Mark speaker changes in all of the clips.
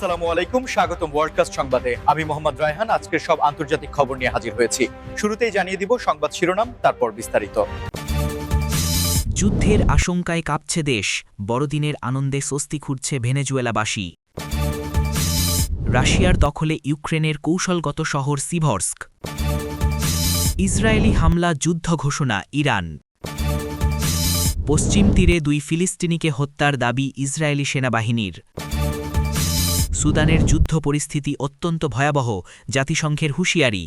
Speaker 1: আসসালামু আলাইকুম, স্বাগতম ওয়ার্ল্ডকাস্ট সংবাদে। আমি মোহাম্মদ রায়হান আজকের সব আন্তর্জাতিক খবর নিয়ে হাজির হয়েছি। শুরুতেই জানিয়ে দিব সংবাদ শিরোনাম, তারপর বিস্তারিত।
Speaker 2: যুদ্ধের আশঙ্কায় কাঁপছে দেশ, বড়দিনের আনন্দে স্বস্তি খুঁজছে ভেনেজুয়েলাবাসী। রাশিয়ার দখলে ইউক্রেনের কৌশলগত শহর সিভর্স্ক। ইসরায়েলি হামলা যুদ্ধ ঘোষণা, ইরান। পশ্চিম তীরে দুই ফিলিস্তিনিকে হত্যার দাবি ইসরায়েলি সেনাবাহিনীর। সুদানের যুদ্ধ পরিস্থিতি অত্যন্ত ভয়াবহ জাতিসংঘের হুঁশিয়ারি।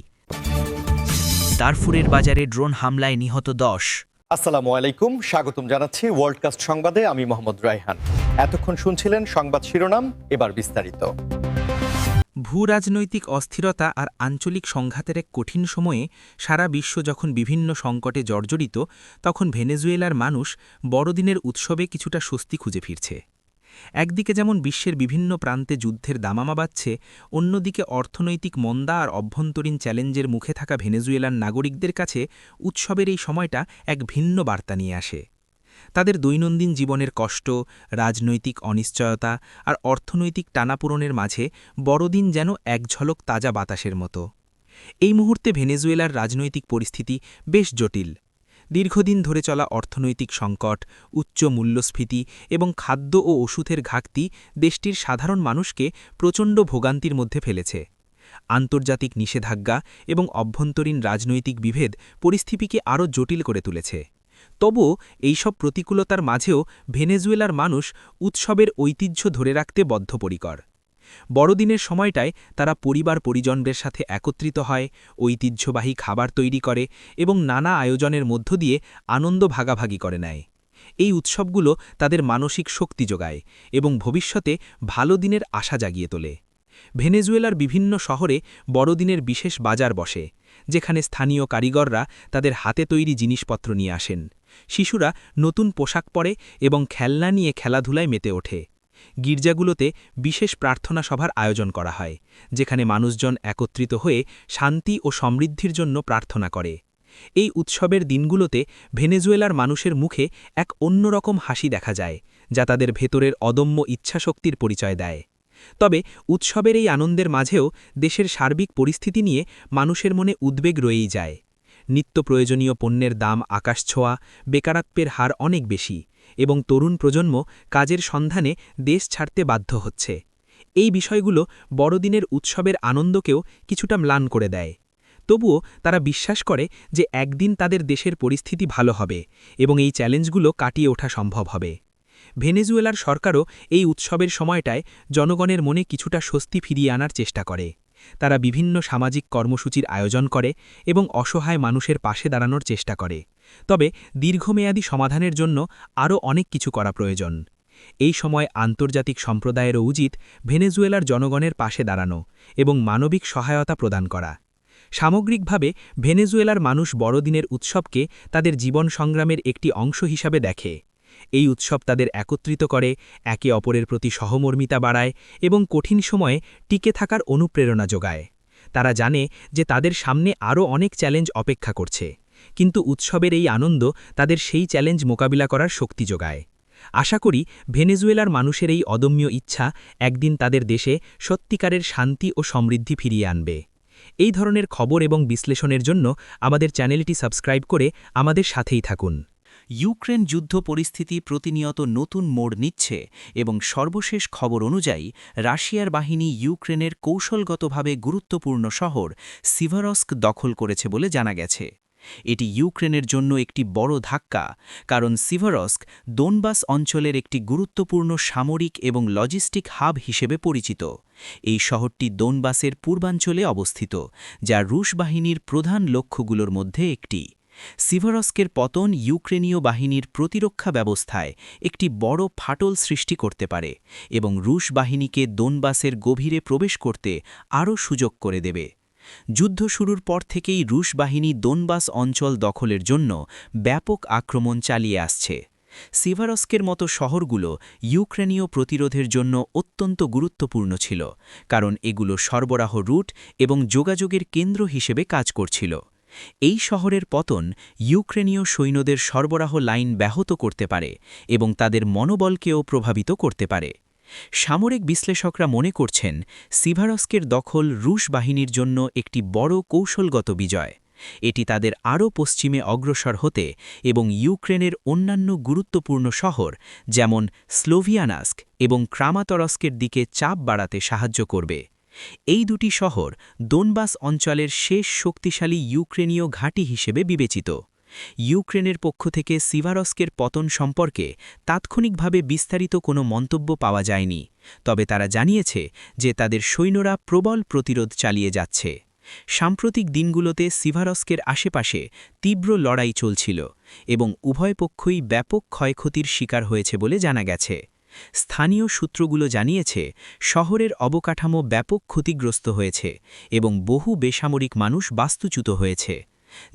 Speaker 2: দারফুরের বাজারে ড্রোন হামলায় নিহত দশ।
Speaker 1: আসসালামু আলাইকুম স্বাগতম জানাচ্ছি ওয়ার্ল্ডকাস্ট সংবাদে আমি মোহাম্মদ রায়হান। এতক্ষণ শুনছিলেন সংবাদ শিরোনাম এবার বিস্তারিত।
Speaker 3: ভূরাজনৈতিক অস্থিরতা আর আঞ্চলিক সংঘাতের এক কঠিন সময়ে সারা বিশ্ব যখন বিভিন্ন সংকটে জর্জরিত তখন ভেনেজুয়েলার মানুষ বড়দিনের উৎসবে কিছুটা স্বস্তি খুঁজে ফিরছে। একদিকে যেমন বিশ্বের বিভিন্ন প্রান্তে যুদ্ধের দামামা বাড়ছে অন্যদিকে অর্থনৈতিক মন্দা আর অভ্যন্তরীণ চ্যালেঞ্জের মুখে থাকা ভেনেজুয়েলার নাগরিকদের কাছে উৎসবের এই সময়টা এক ভিন্ন বার্তা নিয়ে আসে। তাদের দৈনন্দিন জীবনের কষ্ট, রাজনৈতিক অনিশ্চয়তা আর অর্থনৈতিক টানাপূরণের মাঝে বড়দিন যেন এক ঝলক তাজা বাতাসের মতো। এই মুহূর্তে ভেনেজুয়েলার রাজনৈতিক পরিস্থিতি বেশ জটিল। দীর্ঘদিন ধরে চলা অর্থনৈতিক সংকট, উচ্চ মূল্যস্ফীতি এবং খাদ্য ও ওষুধের ঘাটতি দেশটির সাধারণ মানুষকে প্রচণ্ড ভোগান্তির মধ্যে ফেলেছে। আন্তর্জাতিক নিষেধাজ্ঞা এবং অভ্যন্তরীণ রাজনৈতিক বিভেদ পরিস্থিতিকে আরও জটিল করে তুলেছে। তবুও এইসব প্রতিকূলতার মাঝেও ভেনেজুয়েলার মানুষ উৎসবের ঐতিহ্য ধরে রাখতে বদ্ধপরিকর। বড়দিনের সময়টায় তারা পরিবার পরিজনদের সাথে একত্রিত হয়, ঐতিহ্যবাহী খাবার তৈরি করে এবং নানা আয়োজনের মধ্য দিয়ে আনন্দ ভাগাভাগি করে নেয়। এই উৎসবগুলো তাদের মানসিক শক্তি যোগায় এবং ভবিষ্যতে ভালো দিনের আশা জাগিয়ে তোলে। ভেনেজুয়েলার বিভিন্ন শহরে বড়দিনের বিশেষ বাজার বসে, যেখানে স্থানীয় কারিগররা তাদের হাতে তৈরি জিনিসপত্র নিয়ে আসেন। শিশুরা নতুন পোশাক পরে এবং খেলনা নিয়ে খেলাধুলায় মেতে ওঠে। গির্জাগুলোতে বিশেষ প্রার্থনা সভার আয়োজন করা হয়, যেখানে মানুষজন একত্রিত হয়ে শান্তি ও সমৃদ্ধির জন্য প্রার্থনা করে। এই উৎসবের দিনগুলোতে ভেনেজুয়েলার মানুষের মুখে এক অন্যরকম হাসি দেখা যায়, যা তাদের ভেতরের অদম্য ইচ্ছাশক্তির পরিচয় দেয়। তবে উৎসবের এই আনন্দের মাঝেও দেশের সার্বিক পরিস্থিতি নিয়ে মানুষের মনে উদ্বেগ রয়েই যায়। নিত্য প্রয়োজনীয় পণ্যের দাম আকাশ ছোঁয়া, বেকারত্বের হার অনেক বেশি। এবং তরুণ প্রজন্ম কাজের সন্ধানে দেশ ছাড়তে বাধ্য হচ্ছে। এই বিষয়গুলো বড়দিনের উৎসবের আনন্দকেও কিছুটা ম্লান করে দেয়। তবুও তারা বিশ্বাস করে যে একদিন তাদের দেশের পরিস্থিতি ভালো হবে এবং এই চ্যালেঞ্জগুলো কাটিয়ে ওঠা সম্ভব হবে। ভেনেজুয়েলার সরকারও এই উৎসবের সময়টায় জনগণের মনে কিছুটা স্বস্তি ফিরিয়ে আনার চেষ্টা করে। তারা বিভিন্ন সামাজিক কর্মসূচির আয়োজন করে এবং অসহায় মানুষের পাশে দাঁড়ানোর চেষ্টা করে। তবে দীর্ঘমেয়াদী সমাধানের জন্য আরও অনেক কিছু করা প্রয়োজন। এই সময় আন্তর্জাতিক সম্প্রদায়েরও উচিত ভেনেজুয়েলার জনগণের পাশে দাঁড়ানো এবং মানবিক সহায়তা প্রদান করা। সামগ্রিকভাবে, ভেনেজুয়েলার মানুষ বড়দিনের উৎসবকে তাদের জীবন সংগ্রামের একটি অংশ হিসাবে দেখে। এই উৎসব তাদের একত্রিত করে, একে অপরের প্রতি সহমর্মিতা বাড়ায় এবং কঠিন সময়ে টিকে থাকার অনুপ্রেরণা যোগায়। তারা জানে যে তাদের সামনে আরও অনেক চ্যালেঞ্জ অপেক্ষা করছে। কিন্তু উৎসবের এই আনন্দ তাদের সেই চ্যালেঞ্জ মোকাবিলা করার শক্তি যোগায়। আশা করি ভেনেজুয়েলার মানুষের এই অদম্য ইচ্ছা একদিন তাদের দেশে সত্যিকারের শান্তি ও সমৃদ্ধি ফিরিয়ে আনবে। এই ধরনের খবর এবং বিশ্লেষণের জন্য আমাদের চ্যানেলটি সাবস্ক্রাইব করে আমাদের সাথেই থাকুন।
Speaker 2: ইউক্রেন যুদ্ধ পরিস্থিতি প্রতিনিয়ত নতুন মোড় নিচ্ছে এবং সর্বশেষ খবর অনুযায়ী রাশিয়ার বাহিনী ইউক্রেনের কৌশলগতভাবে গুরুত্বপূর্ণ শহর সিভারস্ক দখল করেছে বলে জানা গেছে। এটি ইউক্রেনের জন্য একটি বড় ধাক্কা, কারণ সিভারস্ক দোনবাস অঞ্চলের একটি গুরুত্বপূর্ণ সামরিক এবং লজিস্টিক হাব হিসেবে পরিচিত। এই শহরটি দোনবাসের পূর্বাঞ্চলে অবস্থিত, যা রুশ বাহিনীর প্রধান লক্ষ্যগুলোর মধ্যে একটি। সিভারস্কের পতন ইউক্রেনীয় বাহিনীর প্রতিরক্ষা ব্যবস্থায় একটি বড় ফাটল সৃষ্টি করতে পারে এবং রুশ বাহিনীকে দোনবাসের গভীরে প্রবেশ করতে আরও সুযোগ করে দেবে। যুদ্ধ শুরুর পর থেকেই রুশ বাহিনী দোনবাস অঞ্চল দখলের জন্য ব্যাপক আক্রমণ চালিয়ে আসছে। সিভারস্কের মতো শহরগুলো ইউক্রেনীয় প্রতিরোধের জন্য অত্যন্ত গুরুত্বপূর্ণ ছিল, কারণ এগুলো সরবরাহ রুট এবং যোগাযোগের কেন্দ্র হিসেবে কাজ করছিল। এই শহরের পতন ইউক্রেনীয় সৈন্যদের সরবরাহ লাইন ব্যাহত করতে পারে এবং তাদের মনোবলকেও প্রভাবিত করতে পারে।
Speaker 4: সামরিক বিশ্লেষকরা মনে করছেন সিভারস্কের দখল রুশ বাহিনীর জন্য একটি বড় কৌশলগত বিজয়। এটি তাদের আরও পশ্চিমে অগ্রসর হতে এবং ইউক্রেনের অন্যান্য গুরুত্বপূর্ণ শহর, যেমন স্লোভিয়ানাস্ক এবং ক্রামাতরস্কের দিকে চাপ বাড়াতে সাহায্য করবে। এই দুটি শহর দোনবাস অঞ্চলের শেষ শক্তিশালী ইউক্রেনীয় ঘাঁটি হিসেবে বিবেচিত। ইউক্রেনের পক্ষ থেকে সিভারস্কের পতন সম্পর্কে তাৎক্ষণিকভাবে বিস্তারিত কোনো মন্তব্য পাওয়া যায়নি, তবে তারা জানিয়েছে যে তাদের সৈন্যরা প্রবল প্রতিরোধ চালিয়ে যাচ্ছে। সাম্প্রতিক দিনগুলোতে সিভারস্কের আশেপাশে তীব্র লড়াই চলছিল এবং উভয় পক্ষই ব্যাপক ক্ষয়ক্ষতির শিকার হয়েছে বলে জানা গেছে। স্থানীয় সূত্রগুলো জানিয়েছে, শহরের অবকাঠামো ব্যাপক ক্ষতিগ্রস্ত হয়েছে এবং বহু বেসামরিক মানুষ বাস্তুচ্যুত হয়েছে।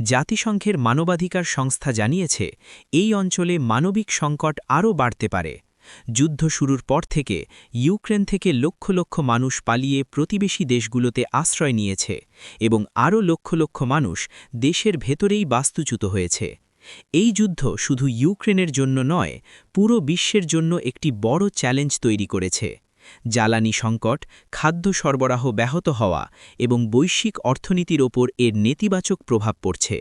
Speaker 4: জাতিসংঘের মানবাধিকার সংস্থা জানিয়েছে, এই অঞ্চলে মানবিক সংকট আরও বাড়তে পারে। যুদ্ধ শুরুর পর থেকে ইউক্রেন থেকে লক্ষ লক্ষ মানুষ পালিয়ে প্রতিবেশী দেশগুলোতে আশ্রয় নিয়েছে এবং আরও লক্ষ লক্ষ মানুষ দেশের ভেতরেই বাস্তুচ্যুত হয়েছে। এই যুদ্ধ শুধু ইউক্রেনের জন্য নয়, পুরো বিশ্বের জন্য একটি বড় চ্যালেঞ্জ তৈরি করেছে। জ্বালানি সংকট, খাদ্য সরবরাহ ব্যাহত হওয়া এবং বৈশ্বিক অর্থনীতির ওপর এর নেতিবাচক প্রভাব পড়ছে।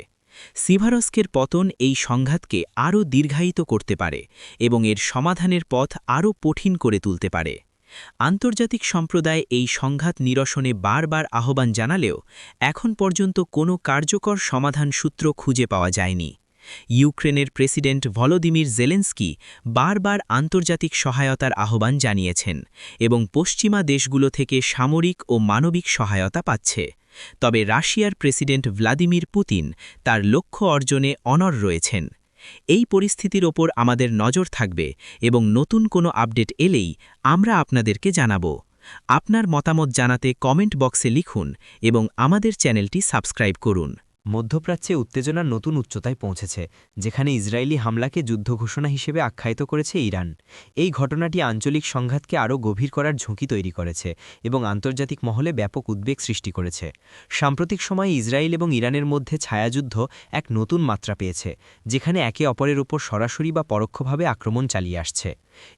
Speaker 4: সিভারস্কের পতন এই সংঘাতকে আরও দীর্ঘায়িত করতে পারে এবং এর সমাধানের পথ আরও কঠিন করে তুলতে পারে। আন্তর্জাতিক সম্প্রদায় এই সংঘাত নিরসনে বারবার আহ্বান জানালেও এখন পর্যন্ত কোনো কার্যকর সমাধান সূত্র খুঁজে পাওয়া যায়নি। ইউক্রেনের প্রেসিডেন্ট ভলোদিমির জেলেন্সকি বারবার আন্তর্জাতিক সহায়তার আহ্বান জানিয়েছেন এবং পশ্চিমা দেশগুলো থেকে সামরিক ও মানবিক সহায়তা পাচ্ছে। তবে রাশিয়ার প্রেসিডেন্ট ভ্লাদিমির পুতিন তার লক্ষ্য অর্জনে অনর রয়েছেন। এই পরিস্থিতির ওপর আমাদের নজর থাকবে এবং নতুন কোনো আপডেট এলেই আমরা আপনাদেরকে জানাব। আপনার মতামত জানাতে কমেন্ট বক্সে লিখুন এবং আমাদের চ্যানেলটি সাবস্ক্রাইব করুন।
Speaker 3: মধ্যপ্রাচ্যে উত্তেজনার নতুন উচ্চতায় পৌঁছেছে, যেখানে ইসরায়েলি হামলাকে যুদ্ধ ঘোষণা হিসেবে আখ্যায়িত করেছে ইরান। এই ঘটনাটি আঞ্চলিক সংঘাতকে আরও গভীর করার ঝুঁকি তৈরি করেছে এবং আন্তর্জাতিক মহলে ব্যাপক উদ্বেগ সৃষ্টি করেছে। সাম্প্রতিক সময়ে ইসরায়েল এবং ইরানের মধ্যে ছায়াযুদ্ধ এক নতুন মাত্রা পেয়েছে, যেখানে একে অপরের উপর সরাসরি বা পরোক্ষভাবে আক্রমণ চালিয়ে আসছে।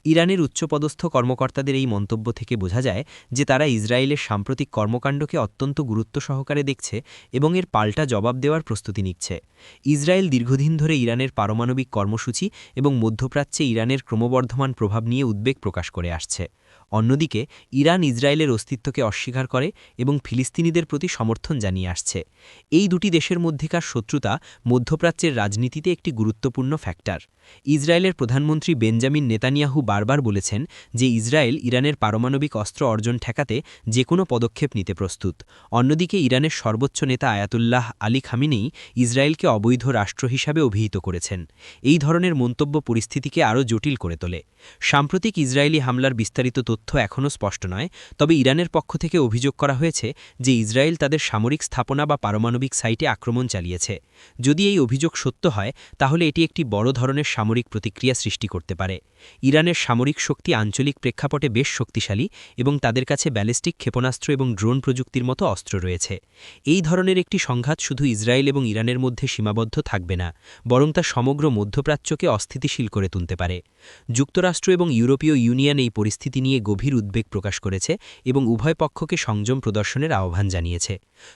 Speaker 3: ইরানের উচ্চপদস্থ কর্মকর্তাদের এই মন্তব্য থেকে বোঝা যায় যে তারা ইসরায়েলের সাম্প্রতিক কর্মকাণ্ডকে অত্যন্ত গুরুত্ব সহকারে দেখছে এবং এর পাল্টা জবাব দেওয়ার প্রস্তুতি নিচ্ছে। ইসরায়েল দীর্ঘদিন ধরে ইরানের পারমাণবিক কর্মসূচি এবং মধ্যপ্রাচ্যে ইরানের ক্রমবর্ধমান প্রভাব নিয়ে উদ্বেগ প্রকাশ করে আসছে। অন্যদিকে, ইরান ইসরায়েলের অস্তিত্বকে অস্বীকার করে এবং ফিলিস্তিনিদের প্রতি সমর্থন জানিয়ে আসছে। এই দুটি দেশের মধ্যেকার শত্রুতা মধ্যপ্রাচ্যের রাজনীতিতে একটি গুরুত্বপূর্ণ ফ্যাক্টর। ইসরায়েলের প্রধানমন্ত্রী বেঞ্জামিন নেতানিয়াহু বারবার বলেছেন যে ইসরায়েল ইরানের পারমাণবিক অস্ত্র অর্জন ঠেকাতে যে কোনো পদক্ষেপ নিতে প্রস্তুত। অন্যদিকে, ইরানের সর্বোচ্চ নেতা আয়াতুল্লাহ আলী খামিনেই ইসরায়েলকে অবৈধ রাষ্ট্র হিসাবে অভিহিত করেছেন। এই ধরনের মন্তব্য পরিস্থিতিকে আরও জটিল করে তোলে। সাম্প্রতিক ইসরায়েলি হামলার বিস্তারিত তথ্য এখনও স্পষ্ট নয়, তবে ইরানের পক্ষ থেকে অভিযোগ করা হয়েছে যে ইসরায়েল তাদের সামরিক স্থাপনা বা পারমাণবিক সাইটে আক্রমণ চালিয়েছে। যদি এই অভিযোগ সত্য হয়, তাহলে এটি একটি বড় ধরনের সামরিক প্রতিক্রিয়া সৃষ্টি করতে পারে। ইরানের সামরিক শক্তি আঞ্চলিক প্রেক্ষাপটে বেশ শক্তিশালী এবং তাদের কাছে ব্যালিস্টিক ক্ষেপণাস্ত্র এবং ড্রোন প্রযুক্তির মতো অস্ত্র রয়েছে। এই ধরনের একটি সংঘাত শুধু ইসরায়েল এবং ইরানের মধ্যে সীমাবদ্ধ থাকবে না, বরং তা সমগ্র মধ্যপ্রাচ্যকে অস্থিতিশীল করে তুলতে পারে। যুক্তরাষ্ট্র এবং ইউরোপীয় ইউনিয়ন এই পরিস্থিতি নিয়ে গভীর উদ্বেগ প্রকাশ করেছে এবং উভয় পক্ষকে সংযম প্রদর্শনের আহ্বান জানিয়েছে।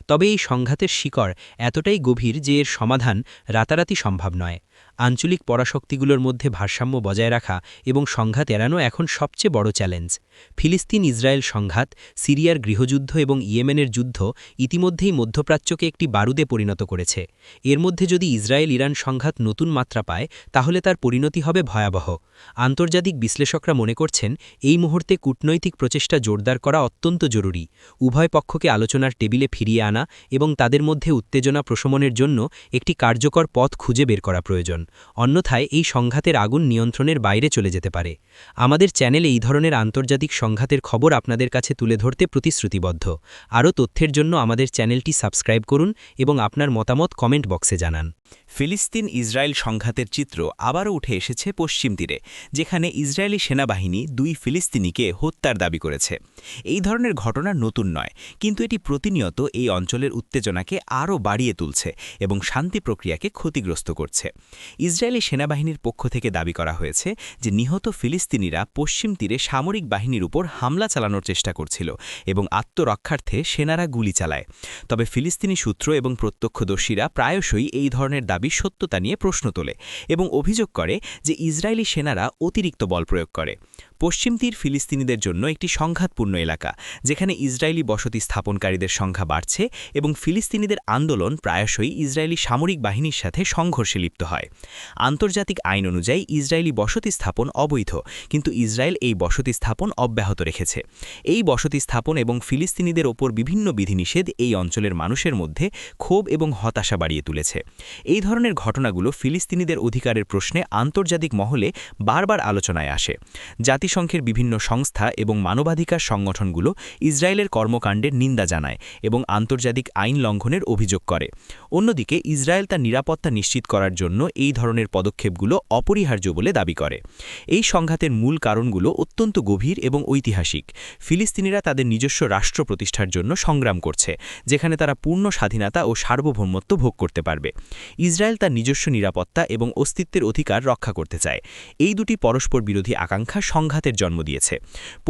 Speaker 3: তবে এই সংঘাতের শিকড় এতটাই গভীর যে এর সমাধান রাতারাতি সম্ভব নয়। আঞ্চলিক পরাশক্তিগুলোর মধ্যে ভারসাম্য বজায় রাখা এবং সংঘাত এড়ানো এখন সবচেয়ে বড় চ্যালেঞ্জ। ফিলিস্তিন ইসরায়েল সংঘাত, সিরিয়ার গৃহযুদ্ধ এবং ইয়েমেনের যুদ্ধ ইতিমধ্যেই মধ্যপ্রাচ্যকে একটি বারুদে পরিণত করেছে। এর মধ্যে যদি ইসরায়েল ইরান সংঘাত নতুন মাত্রা পায়, তাহলে তার পরিণতি হবে ভয়াবহ। আন্তর্জাতিক বিশ্লেষকরা মনে করছেন, এই মুহূর্তে কূটনৈতিক প্রচেষ্টা জোরদার করা অত্যন্ত জরুরি। উভয় পক্ষকে আলোচনার টেবিলে ফিরিয়ে আনা এবং তাদের মধ্যে উত্তেজনা প্রশমনের জন্য একটি কার্যকর পথ খুঁজে বের করা প্রয়োজন। অন্যথায় এই সংঘাতের আগুন নিয়ন্ত্রণের বাইরে চলে যেতে পারে। আমাদের চ্যানেলে এই ধরনের আন্তর্জাতিক সংঘাতের খবর আপনাদের কাছে তুলে ধরতে প্রতিশ্রুতিবদ্ধ। আরও তথ্যের জন্য আমাদের চ্যানেলটি সাবস্ক্রাইব করুন এবং আপনার মতামত কমেন্ট বক্সে জানান। ফিলিস্তিন ইসরায়েল সংঘাতের চিত্র আবারও উঠে এসেছে পশ্চিম তীরে, যেখানে ইসরায়েলি সেনাবাহিনী দুই ফিলিস্তিনিকে হত্যার দাবি করেছে। এই ধরনের ঘটনা নতুন নয়, কিন্তু এটি প্রতিনিয়ত এই অঞ্চলের উত্তেজনাকে আরও বাড়িয়ে তুলছে এবং শান্তি প্রক্রিয়াকে ক্ষতিগ্রস্ত করছে। ইসরায়েলি সেনাবাহিনীর পক্ষ থেকে দাবি করা হয়েছে যে নিহত ফিলিস্তিনিরা পশ্চিম তীরে সামরিক বাহিনীর উপর হামলা চালানোর চেষ্টা করছিল এবং আত্মরক্ষার্থে সেনারা গুলি চালায়। তবে ফিলিস্তিনি সূত্র এবং প্রত্যক্ষদর্শীরা প্রায়শই এই ধরনের দাবি সত্যতা নিয়ে প্রশ্ন তোলে এবং অভিযোগ করে যে ইসরায়েলি সেনারা অতিরিক্ত বল প্রয়োগ করে। পশ্চিম তীর ফিলিস্তিনিদের জন্য একটি সংঘাতপূর্ণ এলাকা, যেখানে ইসরায়েলি বসতি স্থাপনকারীদের সংখ্যা বাড়ছে এবং ফিলিস্তিনিদের আন্দোলন প্রায়শই ইসরায়েলি সামরিক বাহিনীর সাথে সংঘর্ষে লিপ্ত হয়। আন্তর্জাতিক আইন অনুযায়ী ইসরায়েলি বসতি স্থাপন অবৈধ, কিন্তু ইসরায়েল এই বসতি স্থাপন অব্যাহত রেখেছে। এই বসতি স্থাপন এবং ফিলিস্তিনিদের ওপর বিভিন্ন বিধিনিষেধ এই অঞ্চলের মানুষের মধ্যে ক্ষোভ এবং হতাশা বাড়িয়ে তুলেছে। এই ধরনের ঘটনাগুলো ফিলিস্তিনিদের অধিকারের প্রশ্নে আন্তর্জাতিক মহলে বারবার আলোচনায় আসে। জাতিসংঘের বিভিন্ন সংস্থা এবং মানবাধিকার সংগঠনগুলো ইসরায়েলের কর্মকাণ্ডের নিন্দা জানায় এবং আন্তর্জাতিক আইন লঙ্ঘনের অভিযোগ করে। অন্যদিকে, ইসরায়েল তার নিরাপত্তা নিশ্চিত করার জন্য এই ধরনের পদক্ষেপগুলো অপরিহার্য বলে দাবি করে। এই সংঘাতের মূল কারণগুলো অত্যন্ত গভীর এবং ঐতিহাসিক। ফিলিস্তিনিরা তাদের নিজস্ব রাষ্ট্র প্রতিষ্ঠার জন্য সংগ্রাম করছে, যেখানে তারা পূর্ণ স্বাধীনতা ও সার্বভৌমত্ব ভোগ করতে পারবে। ইসরায়েল তার নিজস্ব নিরাপত্তা এবং অস্তিত্বের অধিকার রক্ষা করতে চায়। এই দুটি পরস্পর বিরোধী আকাঙ্ক্ষা সংঘাতের জন্ম দিয়েছে।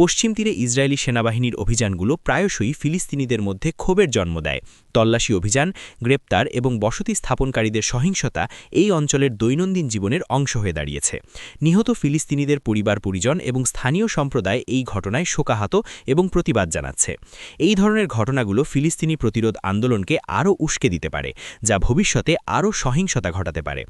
Speaker 3: পশ্চিম তীরে ইসরায়েলি সেনাবাহিনীর অভিযানগুলো প্রায়শই ফিলিস্তিনিদের মধ্যে ক্ষোভের জন্ম দেয়। তল্লাশি অভিযান, গ্রেপ্তার এবং বসতি স্থাপনকারীদের সহিংসতা এই অঞ্চলের দৈনন্দিন জীবনের অংশ হয়ে দাঁড়িয়েছে। নিহত ফিলিস্তিনিদের পরিবার, পরিজন এবং স্থানীয় সম্প্রদায় এই ঘটনায় শোকাহাত এবং প্রতিবাদ জানাচ্ছে। এই ধরনের ঘটনাগুলো ফিলিস্তিনি প্রতিরোধ আন্দোলনকে আরও উস্কে দিতে পারে, যা ভবিষ্যতে আরও সহিংসতা ঘটাতে পারে।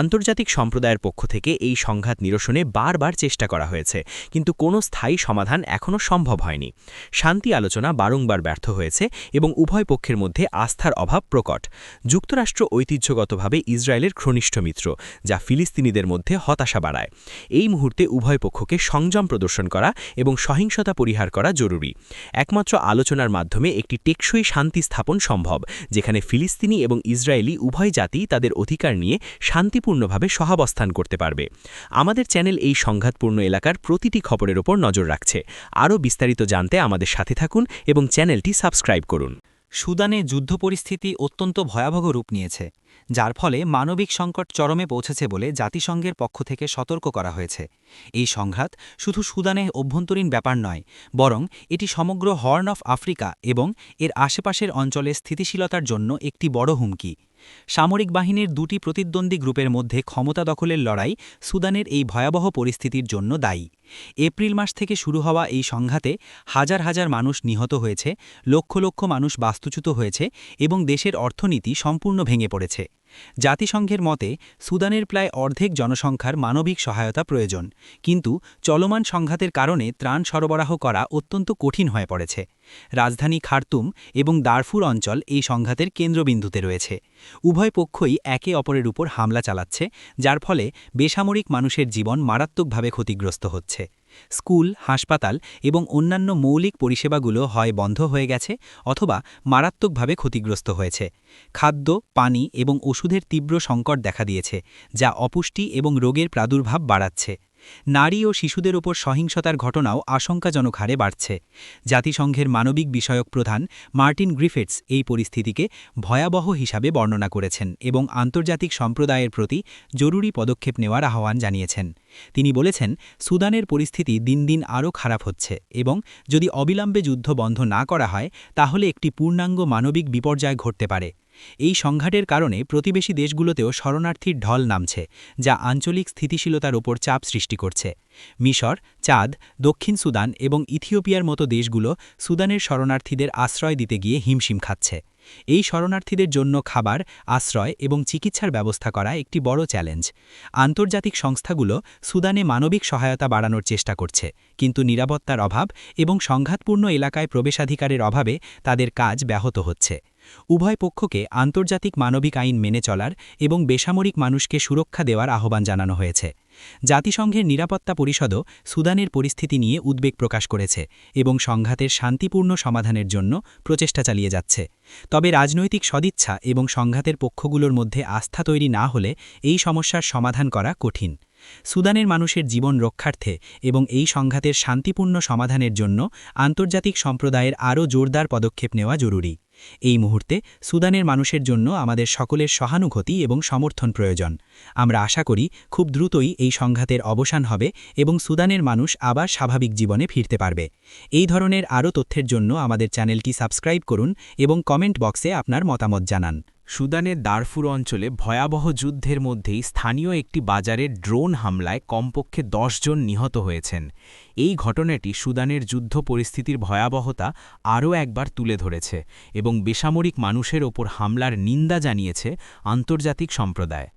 Speaker 3: আন্তর্জাতিক সম্প্রদায়ের পক্ষ থেকে এই সংঘাত নিরসনে বারবার চেষ্টা করা হয়েছে। কিন্তু কোনো স্থায়ী সমাধান এখনও সম্ভব হয়নি। শান্তি আলোচনা বারংবার ব্যর্থ হয়েছে এবং উভয় পক্ষের মধ্যে আস্থার অভাব প্রকট। যুক্তরাষ্ট্র ঐতিহ্যগতভাবে ইসরায়েলের ঘনিষ্ঠ মিত্র, যা ফিলিস্তিনিদের মধ্যে হতাশা বাড়ায়। এই মুহূর্তে উভয় পক্ষকে সংযম প্রদর্শন করা এবং সহিংসতা পরিহার করা জরুরি। একমাত্র আলোচনার মাধ্যমে একটি টেকসই শান্তি স্থাপন সম্ভব, যেখানে ফিলিস্তিনি এবং ইসরায়েলি উভয় জাতি তাদের অধিকার নিয়ে শান্তিপূর্ণভাবে সহাবস্থান করতে পারবে। আমাদের চ্যানেল এই সংঘাতপূর্ণ এলাকার প্রতিটি খবরের ওপর নজর রাখছে। আরও বিস্তারিত জানতে আমাদের সাথে থাকুন এবং চ্যানেলটি সাবস্ক্রাইব করুন।
Speaker 5: সুদানে যুদ্ধ পরিস্থিতি অত্যন্ত ভয়াবহ রূপ নিয়েছে, যার ফলে মানবিক সংকট চরমে পৌঁছেছে বলে জাতিসংঘের পক্ষ থেকে সতর্ক করা হয়েছে। এই সংঘাত শুধু সুদানে অভ্যন্তরীণ ব্যাপার নয়, বরং এটি সমগ্র হর্ন অফ আফ্রিকা এবং এর আশেপাশের অঞ্চলে স্থিতিশীলতার জন্য একটি বড় হুমকি। সামরিক বাহিনীর দুটি প্রতিদ্বন্দ্বী গ্রুপের মধ্যে ক্ষমতা দখলের লড়াই সুদানের এই ভয়াবহ পরিস্থিতির জন্য দায়ী। এপ্রিল মাস থেকে শুরু হওয়া এই সংঘাতে হাজার হাজার মানুষ নিহত হয়েছে, লক্ষ লক্ষ মানুষ বাস্তুচ্যুত হয়েছে এবং দেশের অর্থনীতি সম্পূর্ণ ভেঙে পড়েছে। জাতিসংঘের মতে, সুদানের প্রায় অর্ধেক জনসংখ্যার মানবিক সহায়তা প্রয়োজন, কিন্তু চলমান সংঘাতের কারণে ত্রাণ সরবরাহ করা অত্যন্ত কঠিন হয়ে পড়েছে। রাজধানী খার্তুম এবং দারফুর অঞ্চল এই সংঘাতের কেন্দ্রবিন্দুতে রয়েছে। উভয় পক্ষই একে অপরের উপর হামলা চালাচ্ছে, যার ফলে বেসামরিক মানুষের জীবন মারাত্মকভাবে ক্ষতিগ্রস্ত হচ্ছে। স্কুল, হাসপাতাল এবং অন্যান্য মৌলিক পরিষেবাগুলো হয় বন্ধ হয়ে গেছে অথবা মারাত্মকভাবে ক্ষতিগ্রস্ত হয়েছে। খাদ্য, পানি এবং ওষুধের তীব্র সংকট দেখা দিয়েছে, যা অপুষ্টি এবং রোগের প্রাদুর্ভাব বাড়াচ্ছে। নারী ও শিশুদের ওপর সহিংসতার ঘটনাও আশঙ্কাজনক হারে বাড়ছে। জাতিসংঘের মানবিক বিষয়ক প্রধান মার্টিন গ্রিফিটস এই পরিস্থিতিকে ভয়াবহ হিসাবে বর্ণনা করেছেন এবং আন্তর্জাতিক সম্প্রদায়ের প্রতি জরুরি পদক্ষেপ নেওয়ার আহ্বান জানিয়েছেন। তিনি বলেছেন, সুদানের পরিস্থিতি দিন দিন আরও খারাপ হচ্ছে এবং যদি অবিলম্বে যুদ্ধ বন্ধ না করা হয়, তাহলে একটি পূর্ণাঙ্গ মানবিক বিপর্যয় ঘটতে পারে। এই সংঘাটের কারণে প্রতিবেশী দেশগুলোতেও শরণার্থীর ঢল নামছে, যা আঞ্চলিক স্থিতিশীলতার ওপর চাপ সৃষ্টি করছে। মিশর, চাঁদ, দক্ষিণ সুদান এবং ইথিওপিয়ার মতো দেশগুলো সুদানের শরণার্থীদের আশ্রয় দিতে গিয়ে হিমশিম খাচ্ছে। এই শরণার্থীদের জন্য খাবার, আশ্রয় এবং চিকিৎসার ব্যবস্থা করা একটি বড় চ্যালেঞ্জ। আন্তর্জাতিক সংস্থাগুলো সুদানে মানবিক সহায়তা বাড়ানোর চেষ্টা করছে, কিন্তু নিরাপত্তার অভাব এবং সংঘাতপূর্ণ এলাকায় প্রবেশাধিকারের অভাবে তাদের কাজ ব্যাহত হচ্ছে।
Speaker 6: উভয় পক্ষকে আন্তর্জাতিক মানবিক আইন মেনে চলার এবং বেসামরিক মানুষকে সুরক্ষা দেওয়ার আহ্বান জানানো হয়েছে। জাতিসংঘের নিরাপত্তা পরিষদও সুদানের পরিস্থিতি নিয়ে উদ্বেগ প্রকাশ করেছে এবং সংঘাতের শান্তিপূর্ণ সমাধানের জন্য প্রচেষ্টা চালিয়ে যাচ্ছে। তবে রাজনৈতিক সদিচ্ছা এবং সংঘাতের পক্ষগুলোর মধ্যে আস্থা তৈরি না হলে এই সমস্যার সমাধান করা কঠিন। সুদানের মানুষের জীবন রক্ষার্থে এবং এই সংঘাতের শান্তিপূর্ণ সমাধানের জন্য আন্তর্জাতিক সম্প্রদায়ের আরও জোরদার পদক্ষেপ নেওয়া জরুরি। এই মুহূর্তে সুদানের মানুষের জন্য আমাদের সকলের সহানুভূতি এবং সমর্থন প্রয়োজন। আমরা আশা করি খুব দ্রুতই এই সংঘাতের অবসান হবে এবং সুদানের মানুষ আবার স্বাভাবিক জীবনে ফিরতে পারবে। এই ধরনের আরও তথ্যের জন্য আমাদের চ্যানেলটি সাবস্ক্রাইব করুন এবং কমেন্ট বক্সে আপনার মতামত জানান।
Speaker 3: সুদানের দারফুর অঞ্চলে ভয়াবহ যুদ্ধের মধ্যেই স্থানীয় একটি বাজারে ড্রোন হামলায় কমপক্ষে জন নিহত হয়েছেন। এই ঘটনাটি সুদানের যুদ্ধ পরিস্থিতির ভয়াবহতা আরও একবার তুলে ধরেছে এবং বেসামরিক মানুষের ওপর হামলার নিন্দা জানিয়েছে আন্তর্জাতিক সম্প্রদায়।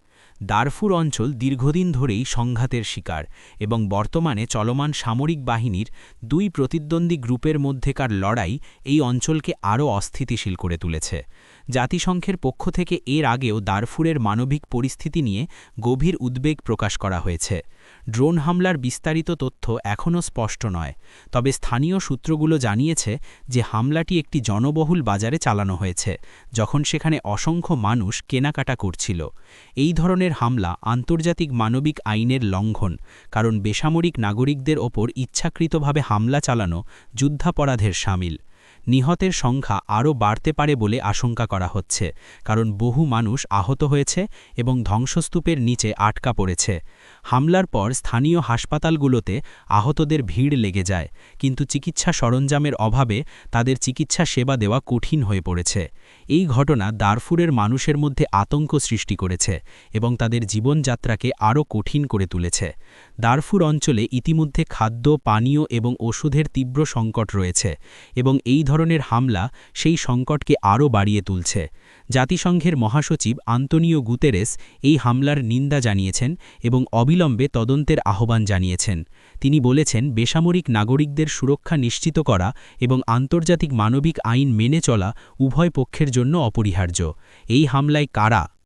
Speaker 3: দারফুর অঞ্চল দীর্ঘদিন ধরেই সংঘাতের শিকার এবং বর্তমানে চলমান সামরিক বাহিনীর দুই প্রতিদ্বন্দ্বী গ্রুপের মধ্যেকার লড়াই এই অঞ্চলকে আরও অস্থিতিশীল করে তুলেছে। জাতিসংঘের পক্ষ থেকে এর আগেও দারফুরের মানবিক পরিস্থিতি নিয়ে গভীর উদ্বেগ প্রকাশ করা হয়েছে। ড্রোন হামলার বিস্তারিত তথ্য এখনও স্পষ্ট নয়, তবে স্থানীয় সূত্রগুলো জানিয়েছে যে হামলাটি একটি জনবহুল বাজারে চালানো হয়েছে, যখন সেখানে অসংখ্য মানুষ কেনাকাটা করছিল। এই ধরনের হামলা আন্তর্জাতিক মানবিক আইনের লঙ্ঘন, কারণ বেসামরিক নাগরিকদের ওপর ইচ্ছাকৃতভাবে হামলা চালানো যুদ্ধাপরাধের সামিল। নিহতের সংখ্যা আরও বাড়তে পারে বলে আশঙ্কা করা হচ্ছে, কারণ বহু মানুষ আহত হয়েছে এবং ধ্বংসস্তূপের নিচে আটকা পড়েছে। হামলার পর স্থানীয় হাসপাতালগুলোতে আহতদের ভিড় লেগে যায়, কিন্তু চিকিৎসা সরঞ্জামের অভাবে তাদের চিকিৎসা সেবা দেওয়া কঠিন হয়ে পড়েছে। এই ঘটনা দারফুরের মানুষের মধ্যে আতঙ্ক সৃষ্টি করেছে এবং তাদের জীবনযাত্রাকে আরও কঠিন করে তুলেছে। দারফুর অঞ্চলে ইতিমধ্যে খাদ্য, পানীয় এবং ওষুধের তীব্র সংকট রয়েছে এবং এই ধরনের হামলা সেই সংকটকে আরও বাড়িয়ে তুলছে। জাতিসংঘের মহাসচিব আন্তনিও গুতেরেস এই হামলার নিন্দা জানিয়েছেন এবং অবিলম্বে তদন্তের আহ্বান জানিয়েছেন। তিনি বলেছেন, বেসামরিক নাগরিকদের সুরক্ষা নিশ্চিত করা এবং আন্তর্জাতিক মানবিক আইন মেনে চলা উভয় পক্ষের জন্য অপরিহার্য। এই হামলায় কারা